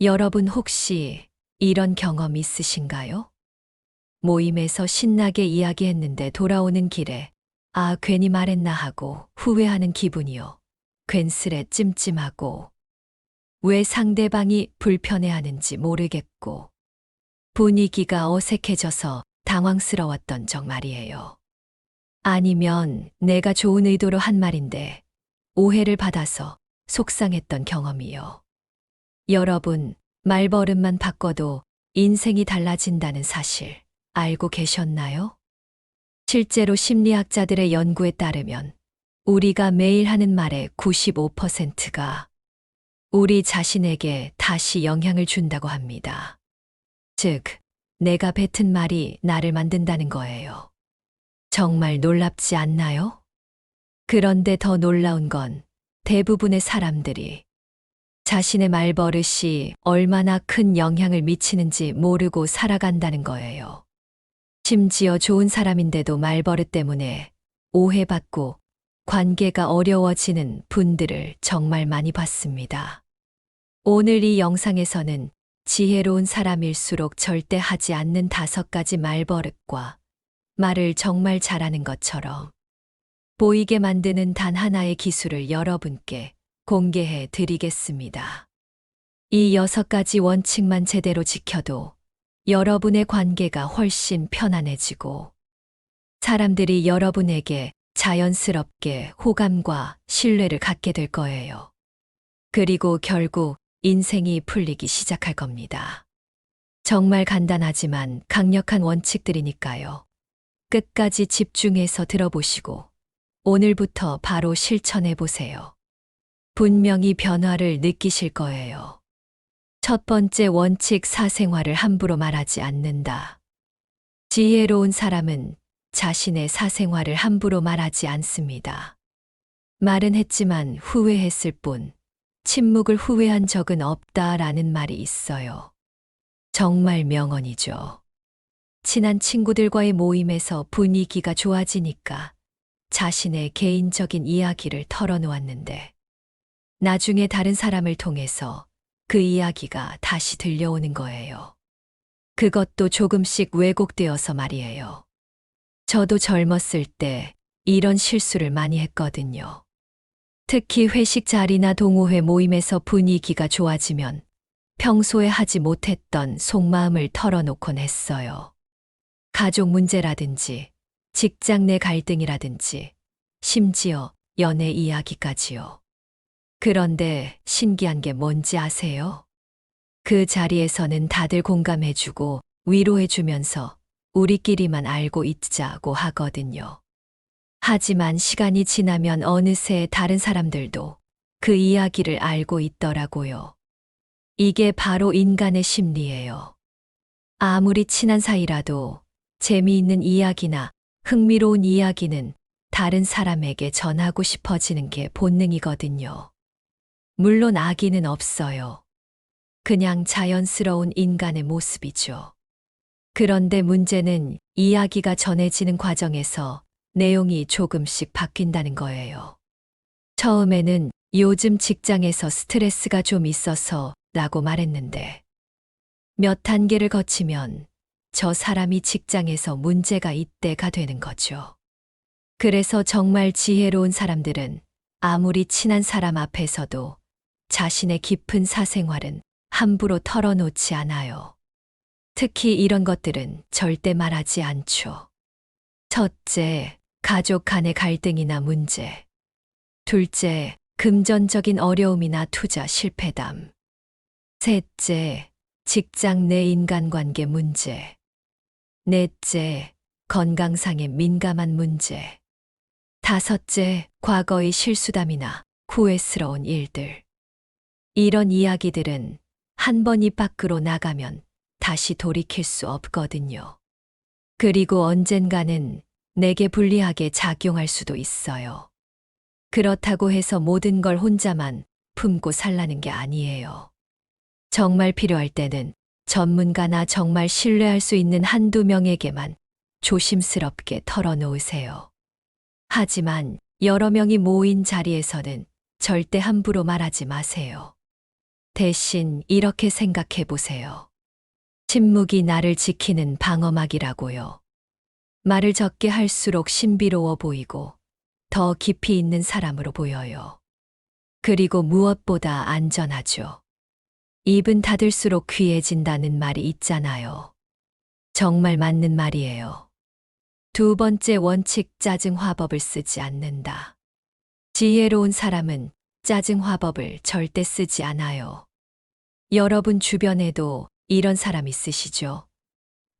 여러분 혹시 이런 경험 있으신가요? 모임에서 신나게 이야기했는데 돌아오는 길에 아, 괜히 말했나 하고 후회하는 기분이요. 괜스레 찜찜하고 왜 상대방이 불편해하는지 모르겠고 분위기가 어색해져서 당황스러웠던 적 말이에요. 아니면 내가 좋은 의도로 한 말인데 오해를 받아서 속상했던 경험이요. 여러분, 말버릇만 바꿔도 인생이 달라진다는 사실 알고 계셨나요? 실제로 심리학자들의 연구에 따르면 우리가 매일 하는 말의 95%가 우리 자신에게 다시 영향을 준다고 합니다. 즉, 내가 뱉은 말이 나를 만든다는 거예요. 정말 놀랍지 않나요? 그런데 더 놀라운 건 대부분의 사람들이 자신의 말버릇이 얼마나 큰 영향을 미치는지 모르고 살아간다는 거예요. 심지어 좋은 사람인데도 말버릇 때문에 오해받고 관계가 어려워지는 분들을 정말 많이 봤습니다. 오늘 이 영상에서는 지혜로운 사람일수록 절대 하지 않는 다섯 가지 말버릇과 말을 정말 잘하는 것처럼 보이게 만드는 단 하나의 기술을 여러분께 공개해 드리겠습니다. 이 여섯 가지 원칙만 제대로 지켜도 여러분의 관계가 훨씬 편안해지고 사람들이 여러분에게 자연스럽게 호감과 신뢰를 갖게 될 거예요. 그리고 결국 인생이 풀리기 시작할 겁니다. 정말 간단하지만 강력한 원칙들이니까요. 끝까지 집중해서 들어보시고 오늘부터 바로 실천해 보세요. 분명히 변화를 느끼실 거예요. 첫 번째 원칙 사생활을 함부로 말하지 않는다. 지혜로운 사람은 자신의 사생활을 함부로 말하지 않습니다. 말은 했지만 후회했을 뿐, 침묵을 후회한 적은 없다라는 말이 있어요. 정말 명언이죠. 친한 친구들과의 모임에서 분위기가 좋아지니까 자신의 개인적인 이야기를 털어놓았는데, 나중에 다른 사람을 통해서 그 이야기가 다시 들려오는 거예요. 그것도 조금씩 왜곡되어서 말이에요. 저도 젊었을 때 이런 실수를 많이 했거든요. 특히 회식 자리나 동호회 모임에서 분위기가 좋아지면 평소에 하지 못했던 속마음을 털어놓곤 했어요. 가족 문제라든지 직장 내 갈등이라든지 심지어 연애 이야기까지요. 그런데 신기한 게 뭔지 아세요? 그 자리에서는 다들 공감해주고 위로해주면서 우리끼리만 알고 있자고 하거든요. 하지만 시간이 지나면 어느새 다른 사람들도 그 이야기를 알고 있더라고요. 이게 바로 인간의 심리예요. 아무리 친한 사이라도 재미있는 이야기나 흥미로운 이야기는 다른 사람에게 전하고 싶어지는 게 본능이거든요. 물론 악의는 없어요. 그냥 자연스러운 인간의 모습이죠. 그런데 문제는 이야기가 전해지는 과정에서 내용이 조금씩 바뀐다는 거예요. 처음에는 요즘 직장에서 스트레스가 좀 있어서 라고 말했는데 몇 단계를 거치면 저 사람이 직장에서 문제가 있대가 되는 거죠. 그래서 정말 지혜로운 사람들은 아무리 친한 사람 앞에서도 자신의 깊은 사생활은 함부로 털어놓지 않아요. 특히 이런 것들은 절대 말하지 않죠. 첫째, 가족 간의 갈등이나 문제. 둘째, 금전적인 어려움이나 투자 실패담. 셋째, 직장 내 인간관계 문제. 넷째, 건강상의 민감한 문제. 다섯째, 과거의 실수담이나 후회스러운 일들. 이런 이야기들은 한 번 입 밖으로 나가면 다시 돌이킬 수 없거든요. 그리고 언젠가는 내게 불리하게 작용할 수도 있어요. 그렇다고 해서 모든 걸 혼자만 품고 살라는 게 아니에요. 정말 필요할 때는 전문가나 정말 신뢰할 수 있는 한두 명에게만 조심스럽게 털어놓으세요. 하지만 여러 명이 모인 자리에서는 절대 함부로 말하지 마세요. 대신 이렇게 생각해 보세요. 침묵이 나를 지키는 방어막이라고요. 말을 적게 할수록 신비로워 보이고 더 깊이 있는 사람으로 보여요. 그리고 무엇보다 안전하죠. 입은 닫을수록 귀해진다는 말이 있잖아요. 정말 맞는 말이에요. 두 번째 원칙 짜증 화법을 쓰지 않는다. 지혜로운 사람은 짜증 화법을 절대 쓰지 않아요. 여러분 주변에도 이런 사람 있으시죠?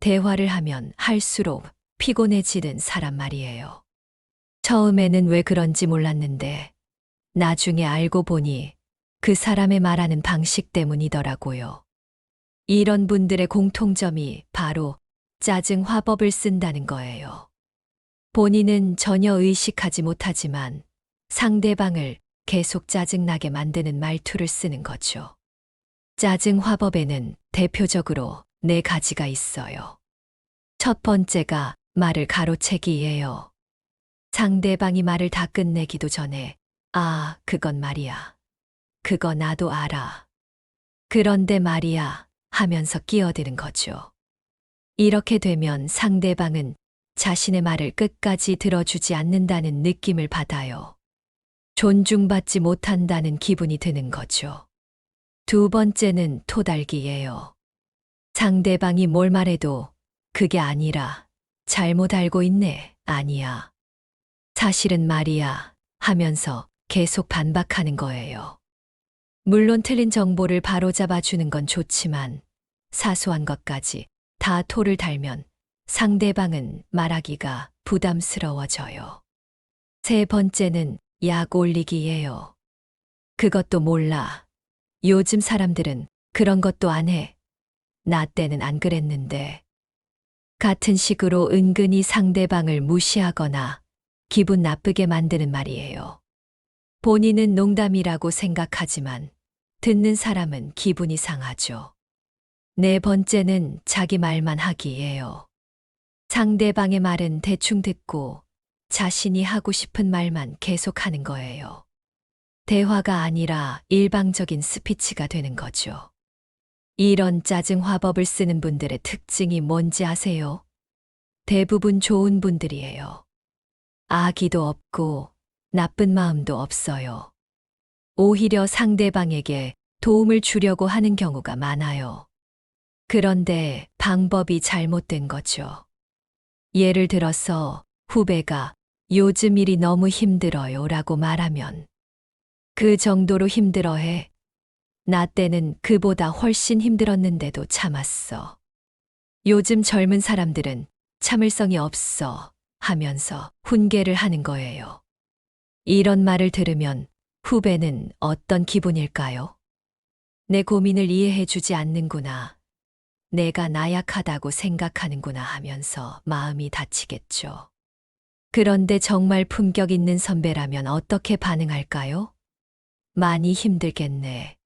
대화를 하면 할수록 피곤해지는 사람 말이에요. 처음에는 왜 그런지 몰랐는데 나중에 알고 보니 그 사람의 말하는 방식 때문이더라고요. 이런 분들의 공통점이 바로 짜증 화법을 쓴다는 거예요. 본인은 전혀 의식하지 못하지만 상대방을 계속 짜증나게 만드는 말투를 쓰는 거죠. 짜증 화법에는 대표적으로 네 가지가 있어요. 첫 번째가 말을 가로채기예요. 상대방이 말을 다 끝내기도 전에, 아, 그건 말이야. 그거 나도 알아. 그런데 말이야 하면서 끼어드는 거죠. 이렇게 되면 상대방은 자신의 말을 끝까지 들어주지 않는다는 느낌을 받아요. 존중받지 못한다는 기분이 드는 거죠. 두 번째는 토달기예요. 상대방이 뭘 말해도 그게 아니라 잘못 알고 있네, 아니야. 사실은 말이야 하면서 계속 반박하는 거예요. 물론 틀린 정보를 바로잡아 주는 건 좋지만 사소한 것까지 다 토를 달면 상대방은 말하기가 부담스러워져요. 세 번째는 약 올리기예요. 그것도 몰라. 요즘 사람들은 그런 것도 안 해. 나 때는 안 그랬는데. 같은 식으로 은근히 상대방을 무시하거나 기분 나쁘게 만드는 말이에요. 본인은 농담이라고 생각하지만 듣는 사람은 기분이 상하죠. 네 번째는 자기 말만 하기예요. 상대방의 말은 대충 듣고 자신이 하고 싶은 말만 계속하는 거예요. 대화가 아니라 일방적인 스피치가 되는 거죠. 이런 짜증 화법을 쓰는 분들의 특징이 뭔지 아세요? 대부분 좋은 분들이에요. 아기도 없고 나쁜 마음도 없어요. 오히려 상대방에게 도움을 주려고 하는 경우가 많아요. 그런데 방법이 잘못된 거죠. 예를 들어서 후배가 요즘 일이 너무 힘들어요 라고 말하면 그 정도로 힘들어해. 나 때는 그보다 훨씬 힘들었는데도 참았어. 요즘 젊은 사람들은 참을성이 없어 하면서 훈계를 하는 거예요. 이런 말을 들으면 후배는 어떤 기분일까요? 내 고민을 이해해 주지 않는구나. 내가 나약하다고 생각하는구나 하면서 마음이 다치겠죠. 그런데 정말 품격 있는 선배라면 어떻게 반응할까요? 많이 힘들겠네.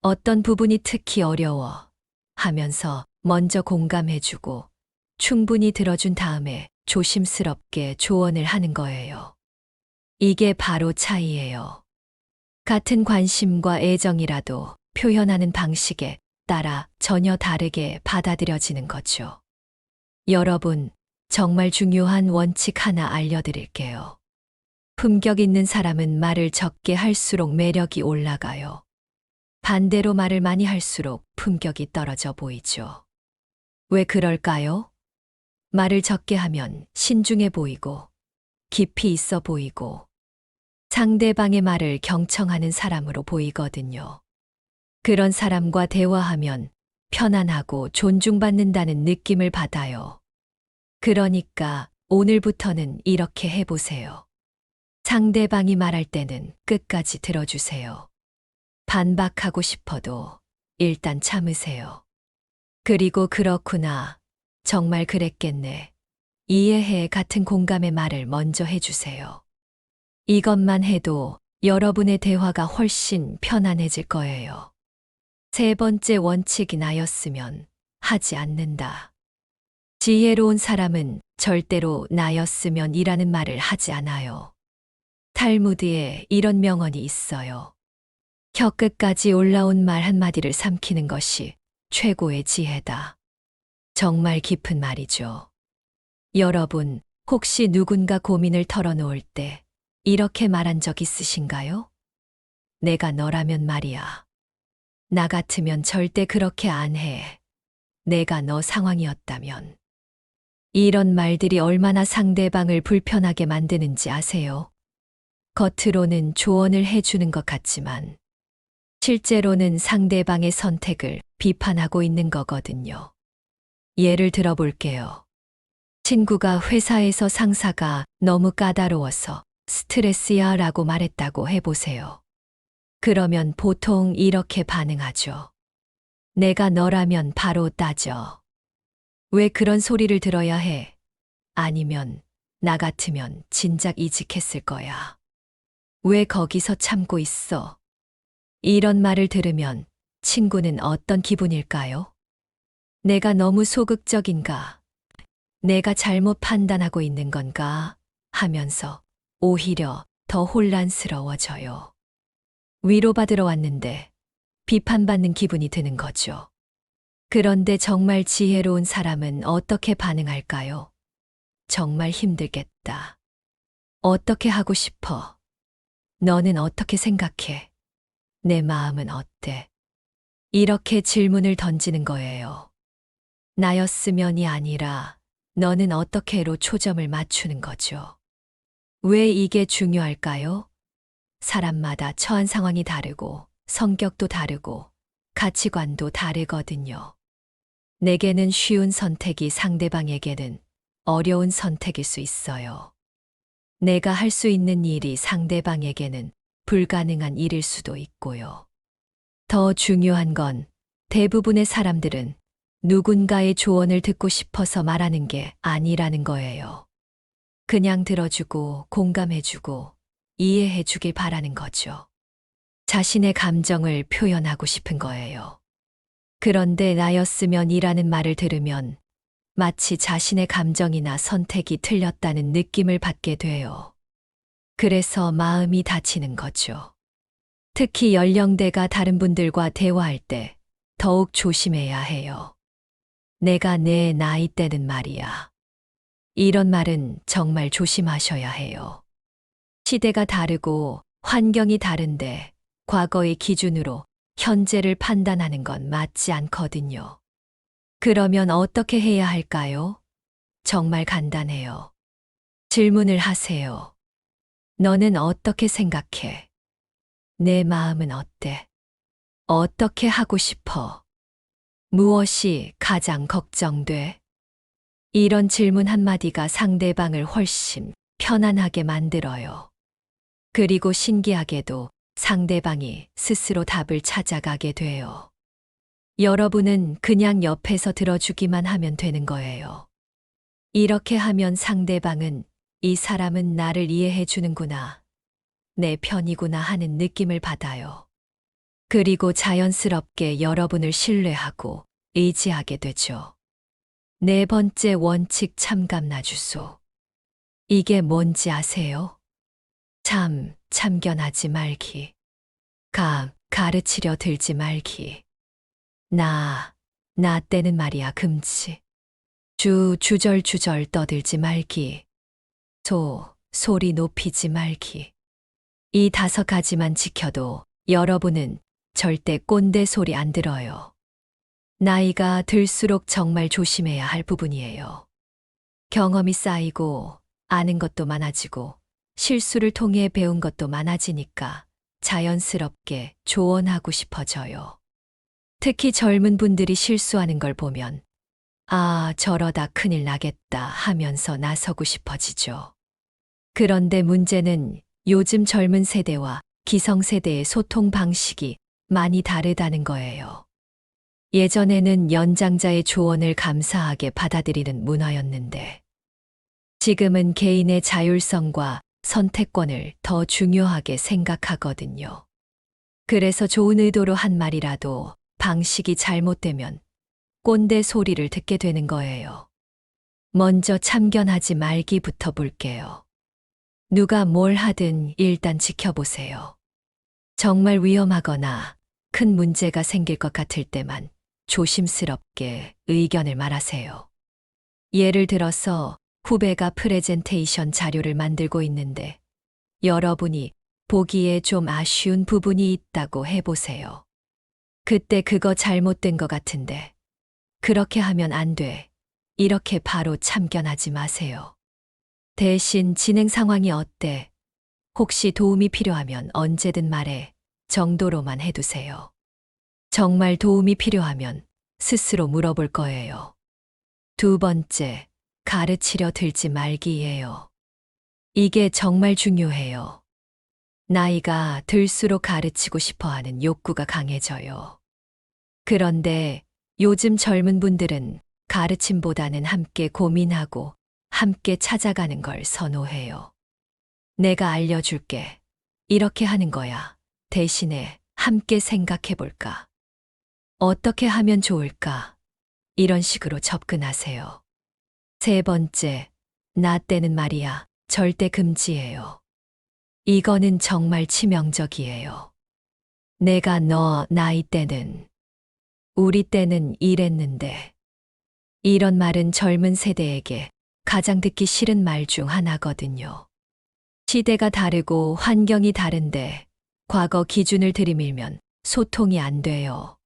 어떤 부분이 특히 어려워 하면서 먼저 공감해주고 충분히 들어준 다음에 조심스럽게 조언을 하는 거예요. 이게 바로 차이예요. 같은 관심과 애정이라도 표현하는 방식에 따라 전혀 다르게 받아들여지는 거죠. 여러분, 정말 중요한 원칙 하나 알려드릴게요. 품격 있는 사람은 말을 적게 할수록 매력이 올라가요. 반대로 말을 많이 할수록 품격이 떨어져 보이죠. 왜 그럴까요? 말을 적게 하면 신중해 보이고, 깊이 있어 보이고, 상대방의 말을 경청하는 사람으로 보이거든요. 그런 사람과 대화하면 편안하고 존중받는다는 느낌을 받아요. 그러니까 오늘부터는 이렇게 해보세요. 상대방이 말할 때는 끝까지 들어주세요. 반박하고 싶어도 일단 참으세요. 그리고 그렇구나. 정말 그랬겠네. 이해해 같은 공감의 말을 먼저 해주세요. 이것만 해도 여러분의 대화가 훨씬 편안해질 거예요. 세 번째 원칙이 나였으면 하지 않는다. 지혜로운 사람은 절대로 나였으면 이라는 말을 하지 않아요. 탈무드에 이런 명언이 있어요. 혀 끝까지 올라온 말 한마디를 삼키는 것이 최고의 지혜다. 정말 깊은 말이죠. 여러분, 혹시 누군가 고민을 털어놓을 때 이렇게 말한 적 있으신가요? 내가 너라면 말이야. 나 같으면 절대 그렇게 안 해. 내가 너 상황이었다면. 이런 말들이 얼마나 상대방을 불편하게 만드는지 아세요? 겉으로는 조언을 해주는 것 같지만, 실제로는 상대방의 선택을 비판하고 있는 거거든요. 예를 들어 볼게요. 친구가 회사에서 상사가 너무 까다로워서 스트레스야 라고 말했다고 해보세요. 그러면 보통 이렇게 반응하죠. 내가 너라면 바로 따져. 왜 그런 소리를 들어야 해? 아니면 나 같으면 진작 이직했을 거야. 왜 거기서 참고 있어? 이런 말을 들으면 친구는 어떤 기분일까요? 내가 너무 소극적인가? 내가 잘못 판단하고 있는 건가? 하면서 오히려 더 혼란스러워져요. 위로받으러 왔는데 비판받는 기분이 드는 거죠. 그런데 정말 지혜로운 사람은 어떻게 반응할까요? 정말 힘들겠다. 어떻게 하고 싶어? 너는 어떻게 생각해? 내 마음은 어때? 이렇게 질문을 던지는 거예요. 나였으면이 아니라 너는 어떻게로 초점을 맞추는 거죠. 왜 이게 중요할까요? 사람마다 처한 상황이 다르고 성격도 다르고 가치관도 다르거든요. 내게는 쉬운 선택이 상대방에게는 어려운 선택일 수 있어요. 내가 할 수 있는 일이 상대방에게는 불가능한 일일 수도 있고요. 더 중요한 건 대부분의 사람들은 누군가의 조언을 듣고 싶어서 말하는 게 아니라는 거예요. 그냥 들어주고 공감해주고 이해해주길 바라는 거죠. 자신의 감정을 표현하고 싶은 거예요. 그런데 나였으면 이라는 말을 들으면 마치 자신의 감정이나 선택이 틀렸다는 느낌을 받게 돼요. 그래서 마음이 다치는 거죠. 특히 연령대가 다른 분들과 대화할 때 더욱 조심해야 해요. 내가 내 나이 때는 말이야. 이런 말은 정말 조심하셔야 해요. 시대가 다르고 환경이 다른데 과거의 기준으로 현재를 판단하는 건 맞지 않거든요. 그러면 어떻게 해야 할까요? 정말 간단해요. 질문을 하세요. 너는 어떻게 생각해? 내 마음은 어때? 어떻게 하고 싶어? 무엇이 가장 걱정돼? 이런 질문 한마디가 상대방을 훨씬 편안하게 만들어요. 그리고 신기하게도 상대방이 스스로 답을 찾아가게 돼요. 여러분은 그냥 옆에서 들어주기만 하면 되는 거예요. 이렇게 하면 상대방은 이 사람은 나를 이해해 주는구나. 내 편이구나 하는 느낌을 받아요. 그리고 자연스럽게 여러분을 신뢰하고 의지하게 되죠. 네 번째 원칙 참감나 주소. 이게 뭔지 아세요? 참, 참견하지 말기. 감, 가르치려 들지 말기. 나, 나 때는 말이야 금지. 주, 주절주절 떠들지 말기. 소, 소리 높이지 말기. 이 다섯 가지만 지켜도 여러분은 절대 꼰대 소리 안 들어요. 나이가 들수록 정말 조심해야 할 부분이에요. 경험이 쌓이고 아는 것도 많아지고 실수를 통해 배운 것도 많아지니까 자연스럽게 조언하고 싶어져요. 특히 젊은 분들이 실수하는 걸 보면 아, 저러다 큰일 나겠다 하면서 나서고 싶어지죠. 그런데 문제는 요즘 젊은 세대와 기성세대의 소통 방식이 많이 다르다는 거예요. 예전에는 연장자의 조언을 감사하게 받아들이는 문화였는데, 지금은 개인의 자율성과 선택권을 더 중요하게 생각하거든요. 그래서 좋은 의도로 한 말이라도 방식이 잘못되면 꼰대 소리를 듣게 되는 거예요. 먼저 참견하지 말기부터 볼게요. 누가 뭘 하든 일단 지켜보세요. 정말 위험하거나 큰 문제가 생길 것 같을 때만 조심스럽게 의견을 말하세요. 예를 들어서 후배가 프레젠테이션 자료를 만들고 있는데 여러분이 보기에 좀 아쉬운 부분이 있다고 해보세요. 그때 그거 잘못된 것 같은데 그렇게 하면 안 돼. 이렇게 바로 참견하지 마세요. 대신 진행 상황이 어때? 혹시 도움이 필요하면 언제든 말해. 정도로만 해두세요. 정말 도움이 필요하면 스스로 물어볼 거예요. 두 번째, 가르치려 들지 말기예요. 이게 정말 중요해요. 나이가 들수록 가르치고 싶어 하는 욕구가 강해져요. 그런데 요즘 젊은 분들은 가르침보다는 함께 고민하고 함께 찾아가는 걸 선호해요. 내가 알려줄게. 이렇게 하는 거야. 대신에 함께 생각해 볼까? 어떻게 하면 좋을까? 이런 식으로 접근하세요. 세 번째, 나 때는 말이야. 절대 금지예요. 이거는 정말 치명적이에요. 내가 너 나이 때는, 우리 때는 이랬는데. 이런 말은 젊은 세대에게 가장 듣기 싫은 말 중 하나거든요. 시대가 다르고 환경이 다른데 과거 기준을 들이밀면 소통이 안 돼요.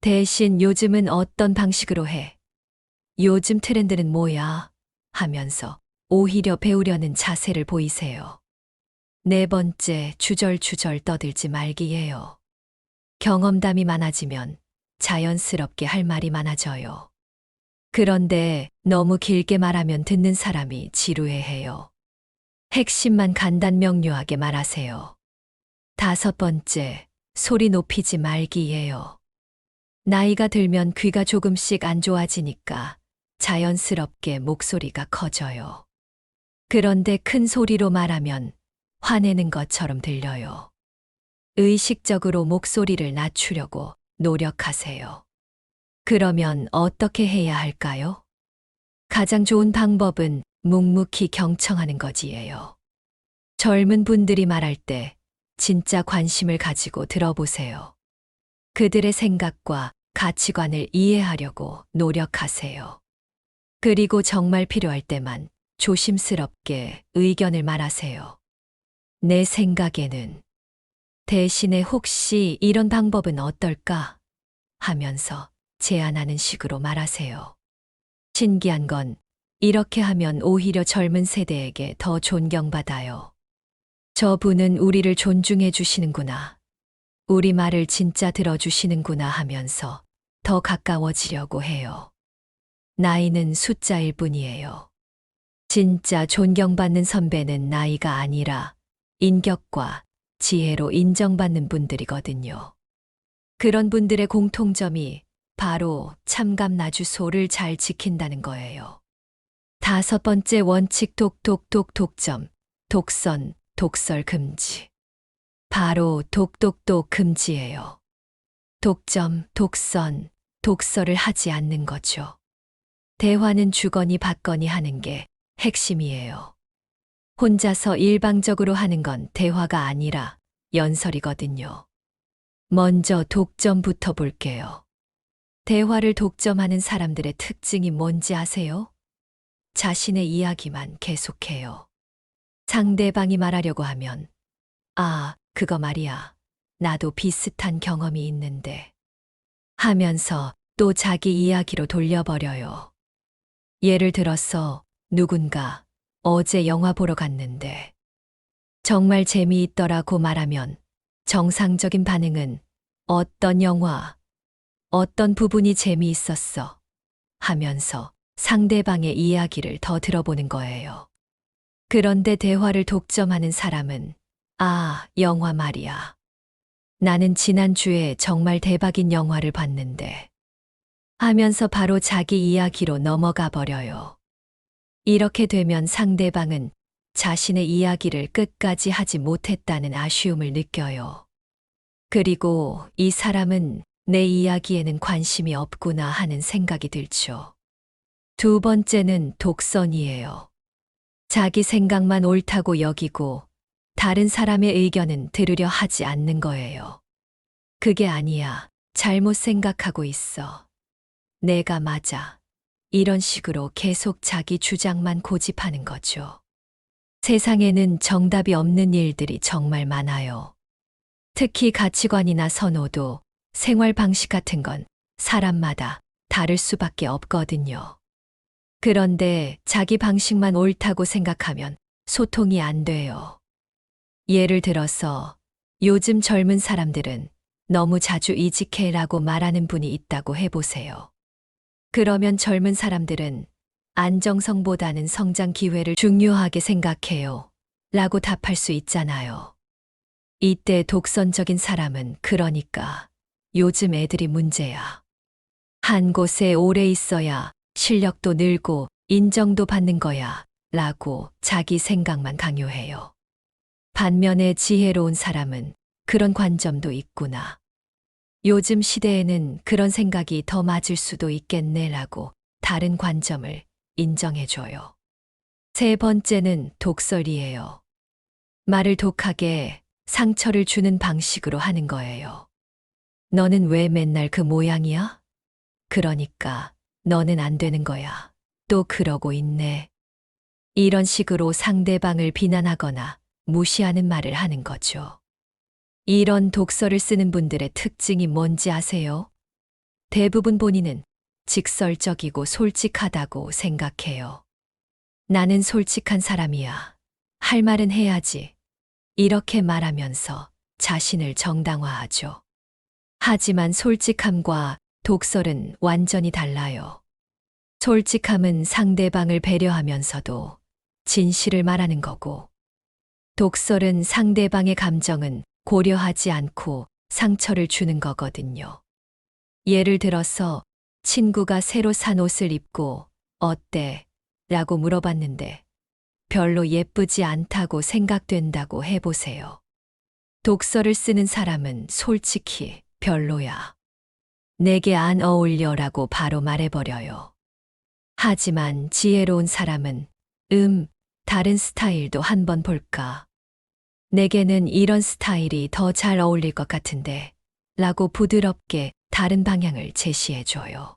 대신 요즘은 어떤 방식으로 해? 요즘 트렌드는 뭐야? 하면서 오히려 배우려는 자세를 보이세요. 네 번째, 주절주절 떠들지 말기예요. 경험담이 많아지면 자연스럽게 할 말이 많아져요. 그런데 너무 길게 말하면 듣는 사람이 지루해해요. 핵심만 간단 명료하게 말하세요. 다섯 번째, 소리 높이지 말기예요. 나이가 들면 귀가 조금씩 안 좋아지니까 자연스럽게 목소리가 커져요. 그런데 큰 소리로 말하면 화내는 것처럼 들려요. 의식적으로 목소리를 낮추려고 노력하세요. 그러면 어떻게 해야 할까요? 가장 좋은 방법은 묵묵히 경청하는 거지예요. 젊은 분들이 말할 때 진짜 관심을 가지고 들어보세요. 그들의 생각과 가치관을 이해하려고 노력하세요. 그리고 정말 필요할 때만 조심스럽게 의견을 말하세요. 내 생각에는 대신에 혹시 이런 방법은 어떨까? 하면서 제안하는 식으로 말하세요. 신기한 건 이렇게 하면 오히려 젊은 세대에게 더 존경받아요. 저분은 우리를 존중해 주시는구나. 우리 말을 진짜 들어주시는구나 하면서 더 가까워지려고 해요. 나이는 숫자일 뿐이에요. 진짜 존경받는 선배는 나이가 아니라 인격과 지혜로 인정받는 분들이거든요. 그런 분들의 공통점이 바로 참감나주소를 잘 지킨다는 거예요. 다섯 번째 원칙 독독독 독점, 독선, 독설 금지. 바로 독독독 금지예요. 독점, 독선, 독설을 하지 않는 거죠. 대화는 주거니 받거니 하는 게 핵심이에요. 혼자서 일방적으로 하는 건 대화가 아니라 연설이거든요. 먼저 독점부터 볼게요. 대화를 독점하는 사람들의 특징이 뭔지 아세요? 자신의 이야기만 계속해요. 상대방이 말하려고 하면, 아, 그거 말이야. 나도 비슷한 경험이 있는데. 하면서 또 자기 이야기로 돌려버려요. 예를 들어서 누군가 어제 영화 보러 갔는데 정말 재미있더라고 말하면 정상적인 반응은 어떤 영화, 어떤 부분이 재미있었어 하면서 상대방의 이야기를 더 들어보는 거예요. 그런데 대화를 독점하는 사람은 아, 영화 말이야. 나는 지난주에 정말 대박인 영화를 봤는데 하면서 바로 자기 이야기로 넘어가 버려요. 이렇게 되면 상대방은 자신의 이야기를 끝까지 하지 못했다는 아쉬움을 느껴요. 그리고 이 사람은 내 이야기에는 관심이 없구나 하는 생각이 들죠. 두 번째는 독선이에요. 자기 생각만 옳다고 여기고 다른 사람의 의견은 들으려 하지 않는 거예요. 그게 아니야. 잘못 생각하고 있어. 내가 맞아. 이런 식으로 계속 자기 주장만 고집하는 거죠. 세상에는 정답이 없는 일들이 정말 많아요. 특히 가치관이나 선호도, 생활 방식 같은 건 사람마다 다를 수밖에 없거든요. 그런데 자기 방식만 옳다고 생각하면 소통이 안 돼요. 예를 들어서 요즘 젊은 사람들은 너무 자주 이직해라고 말하는 분이 있다고 해보세요. 그러면 젊은 사람들은 안정성보다는 성장 기회를 중요하게 생각해요. 라고 답할 수 있잖아요. 이때 독선적인 사람은 그러니까 요즘 애들이 문제야. 한 곳에 오래 있어야 실력도 늘고 인정도 받는 거야. 라고 자기 생각만 강요해요. 반면에 지혜로운 사람은 그런 관점도 있구나. 요즘 시대에는 그런 생각이 더 맞을 수도 있겠네라고 다른 관점을 인정해줘요. 세 번째는 독설이에요. 말을 독하게 상처를 주는 방식으로 하는 거예요. 너는 왜 맨날 그 모양이야? 그러니까 너는 안 되는 거야. 또 그러고 있네. 이런 식으로 상대방을 비난하거나 무시하는 말을 하는 거죠. 이런 독서를 쓰는 분들의 특징이 뭔지 아세요? 대부분 본인은 직설적이고 솔직하다고 생각해요. 나는 솔직한 사람이야. 할 말은 해야지. 이렇게 말하면서 자신을 정당화하죠. 하지만 솔직함과 독설은 완전히 달라요. 솔직함은 상대방을 배려하면서도 진실을 말하는 거고, 독설은 상대방의 감정은 고려하지 않고 상처를 주는 거거든요. 예를 들어서 친구가 새로 산 옷을 입고 어때? 라고 물어봤는데 별로 예쁘지 않다고 생각된다고 해보세요. 독서를 쓰는 사람은 솔직히 별로야. 내게 안 어울려 라고 바로 말해버려요. 하지만 지혜로운 사람은 음, 다른 스타일도 한번 볼까. 내게는 이런 스타일이 더 잘 어울릴 것 같은데 라고 부드럽게 다른 방향을 제시해줘요.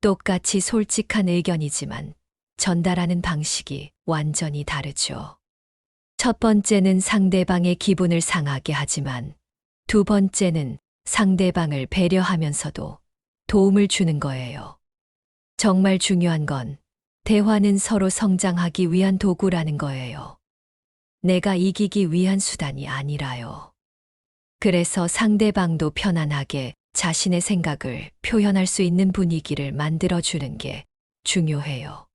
똑같이 솔직한 의견이지만 전달하는 방식이 완전히 다르죠. 첫 번째는 상대방의 기분을 상하게 하지만 두 번째는 상대방을 배려하면서도 도움을 주는 거예요. 정말 중요한 건 대화는 서로 성장하기 위한 도구라는 거예요. 내가 이기기 위한 수단이 아니라요. 그래서 상대방도 편안하게 자신의 생각을 표현할 수 있는 분위기를 만들어주는 게 중요해요.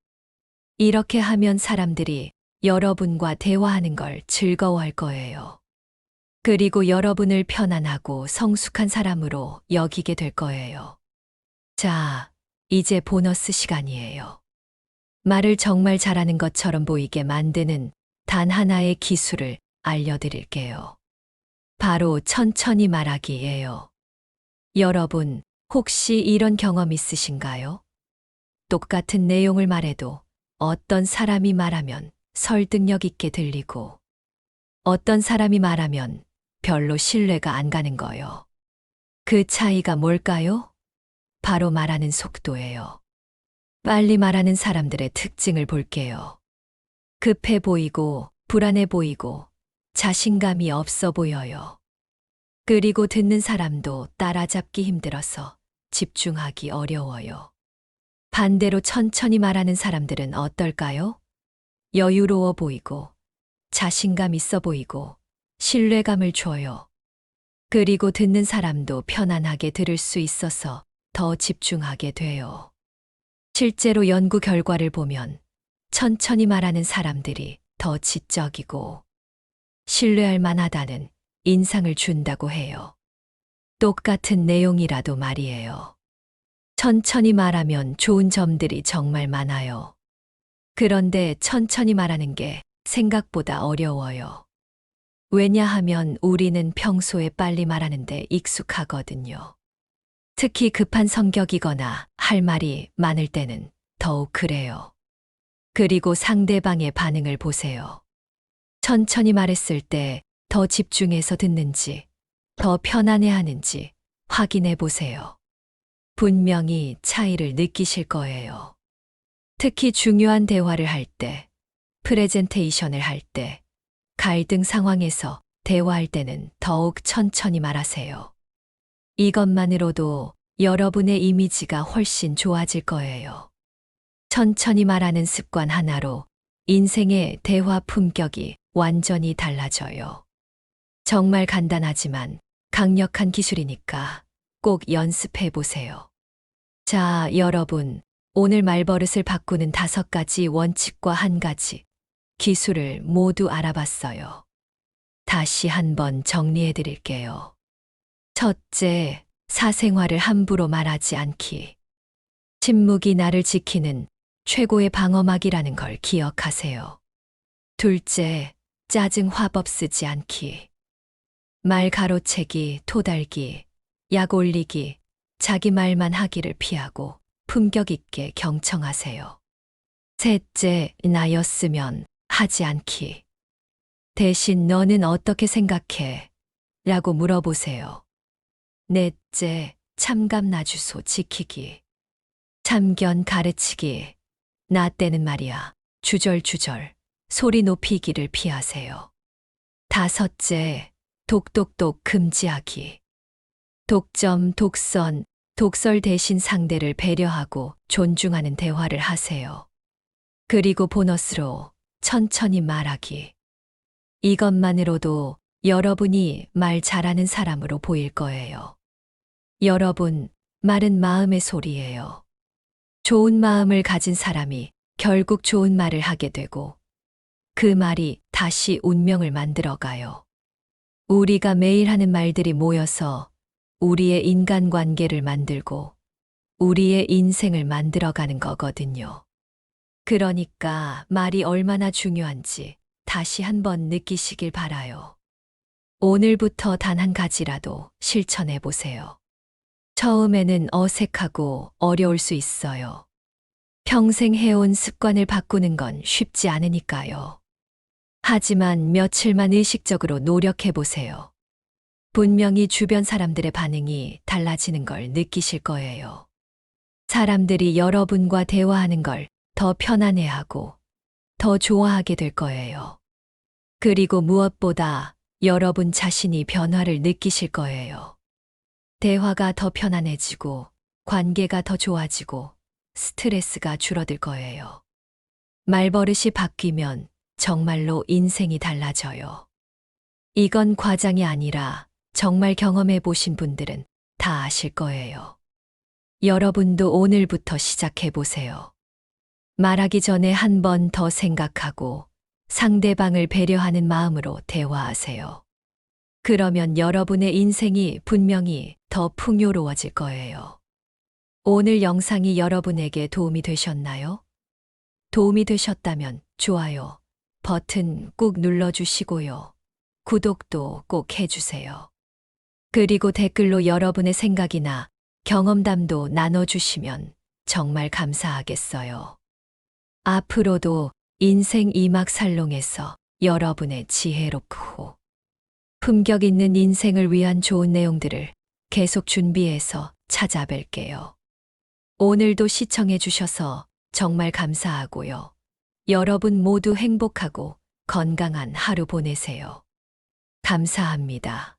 이렇게 하면 사람들이 여러분과 대화하는 걸 즐거워할 거예요. 그리고 여러분을 편안하고 성숙한 사람으로 여기게 될 거예요. 자, 이제 보너스 시간이에요. 말을 정말 잘하는 것처럼 보이게 만드는 단 하나의 기술을 알려드릴게요. 바로 천천히 말하기예요. 여러분, 혹시 이런 경험 있으신가요? 똑같은 내용을 말해도 어떤 사람이 말하면 설득력 있게 들리고 어떤 사람이 말하면 별로 신뢰가 안 가는 거요. 그 차이가 뭘까요? 바로 말하는 속도예요. 빨리 말하는 사람들의 특징을 볼게요. 급해 보이고, 불안해 보이고, 자신감이 없어 보여요. 그리고 듣는 사람도 따라잡기 힘들어서 집중하기 어려워요. 반대로 천천히 말하는 사람들은 어떨까요? 여유로워 보이고, 자신감 있어 보이고, 신뢰감을 줘요. 그리고 듣는 사람도 편안하게 들을 수 있어서 더 집중하게 돼요. 실제로 연구 결과를 보면 천천히 말하는 사람들이 더 지적이고 신뢰할 만하다는 인상을 준다고 해요. 똑같은 내용이라도 말이에요. 천천히 말하면 좋은 점들이 정말 많아요. 그런데 천천히 말하는 게 생각보다 어려워요. 왜냐하면 우리는 평소에 빨리 말하는데 익숙하거든요. 특히 급한 성격이거나 할 말이 많을 때는 더욱 그래요. 그리고 상대방의 반응을 보세요. 천천히 말했을 때 더 집중해서 듣는지, 더 편안해 하는지 확인해 보세요. 분명히 차이를 느끼실 거예요. 특히 중요한 대화를 할 때, 프레젠테이션을 할 때, 갈등 상황에서 대화할 때는 더욱 천천히 말하세요. 이것만으로도 여러분의 이미지가 훨씬 좋아질 거예요. 천천히 말하는 습관 하나로 인생의 대화 품격이 완전히 달라져요. 정말 간단하지만 강력한 기술이니까 꼭 연습해 보세요. 자, 여러분. 오늘 말버릇을 바꾸는 다섯 가지 원칙과 한 가지 기술을 모두 알아봤어요. 다시 한번 정리해 드릴게요. 첫째, 사생활을 함부로 말하지 않기. 침묵이 나를 지키는 최고의 방어막이라는 걸 기억하세요. 둘째, 짜증 화법 쓰지 않기. 말 가로채기, 토달기, 약 올리기, 자기 말만 하기를 피하고 품격 있게 경청하세요. 셋째, 나였으면 하지 않기. 대신 너는 어떻게 생각해? 라고 물어보세요. 넷째, 참감 나주소 지키기. 참견 가르치기. 나 때는 말이야. 주절주절. 소리 높이기를 피하세요. 다섯째, 독독독 금지하기. 독점, 독선, 독설 대신 상대를 배려하고 존중하는 대화를 하세요. 그리고 보너스로 천천히 말하기. 이것만으로도 여러분이 말 잘하는 사람으로 보일 거예요. 여러분, 말은 마음의 소리예요. 좋은 마음을 가진 사람이 결국 좋은 말을 하게 되고 그 말이 다시 운명을 만들어가요. 우리가 매일 하는 말들이 모여서 우리의 인간관계를 만들고 우리의 인생을 만들어가는 거거든요. 그러니까 말이 얼마나 중요한지 다시 한번 느끼시길 바라요. 오늘부터 단 한 가지라도 실천해 보세요. 처음에는 어색하고 어려울 수 있어요. 평생 해온 습관을 바꾸는 건 쉽지 않으니까요. 하지만 며칠만 의식적으로 노력해 보세요. 분명히 주변 사람들의 반응이 달라지는 걸 느끼실 거예요. 사람들이 여러분과 대화하는 걸 더 편안해하고 더 좋아하게 될 거예요. 그리고 무엇보다 여러분 자신이 변화를 느끼실 거예요. 대화가 더 편안해지고 관계가 더 좋아지고 스트레스가 줄어들 거예요. 말버릇이 바뀌면 정말로 인생이 달라져요. 이건 과장이 아니라 정말 경험해 보신 분들은 다 아실 거예요. 여러분도 오늘부터 시작해 보세요. 말하기 전에 한 번 더 생각하고 상대방을 배려하는 마음으로 대화하세요. 그러면 여러분의 인생이 분명히 더 풍요로워질 거예요. 오늘 영상이 여러분에게 도움이 되셨나요? 도움이 되셨다면 좋아요 버튼 꾹 눌러주시고요. 구독도 꼭 해주세요. 그리고 댓글로 여러분의 생각이나 경험담도 나눠주시면 정말 감사하겠어요. 앞으로도 인생 이막 살롱에서 여러분의 지혜롭고 품격 있는 인생을 위한 좋은 내용들을 계속 준비해서 찾아뵐게요. 오늘도 시청해 주셔서 정말 감사하고요. 여러분 모두 행복하고 건강한 하루 보내세요. 감사합니다.